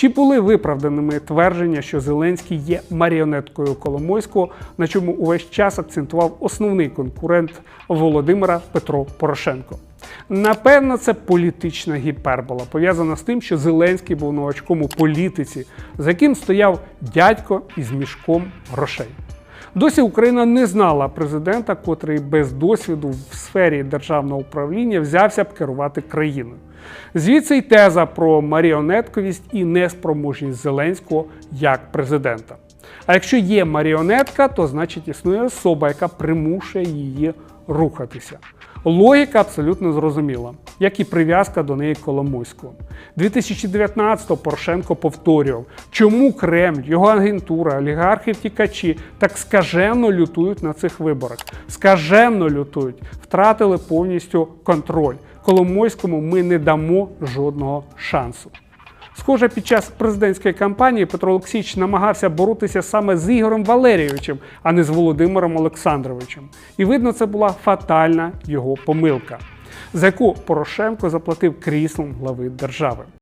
Чи були виправданими твердження, що Зеленський є маріонеткою Коломойського, на чому увесь час акцентував основний конкурент Володимира Петро Порошенко? Напевно, це політична гіпербола, пов'язана з тим, що Зеленський був новачком у політиці, за яким стояв дядько із мішком грошей. Досі Україна не знала президента, котрий без досвіду в сфері державного управління взявся б керувати країною. Звідси й теза про маріонетковість і неспроможність Зеленського як президента. А якщо є маріонетка, то значить існує особа, яка примушує її рухатися. Логіка абсолютно зрозуміла, як і прив'язка до неї Коломойського. 2019-го Порошенко повторював, чому Кремль, його агентура, олігархи втікачі так скажено лютують на цих виборах. Скажено лютують, втратили повністю контроль. Коломойському ми не дамо жодного шансу. Схоже, під час президентської кампанії Петро Олексійович намагався боротися саме з Ігорем Валерійовичем, а не з Володимиром Олександровичем. І видно, це була фатальна його помилка, за яку Порошенко заплатив кріслом глави держави.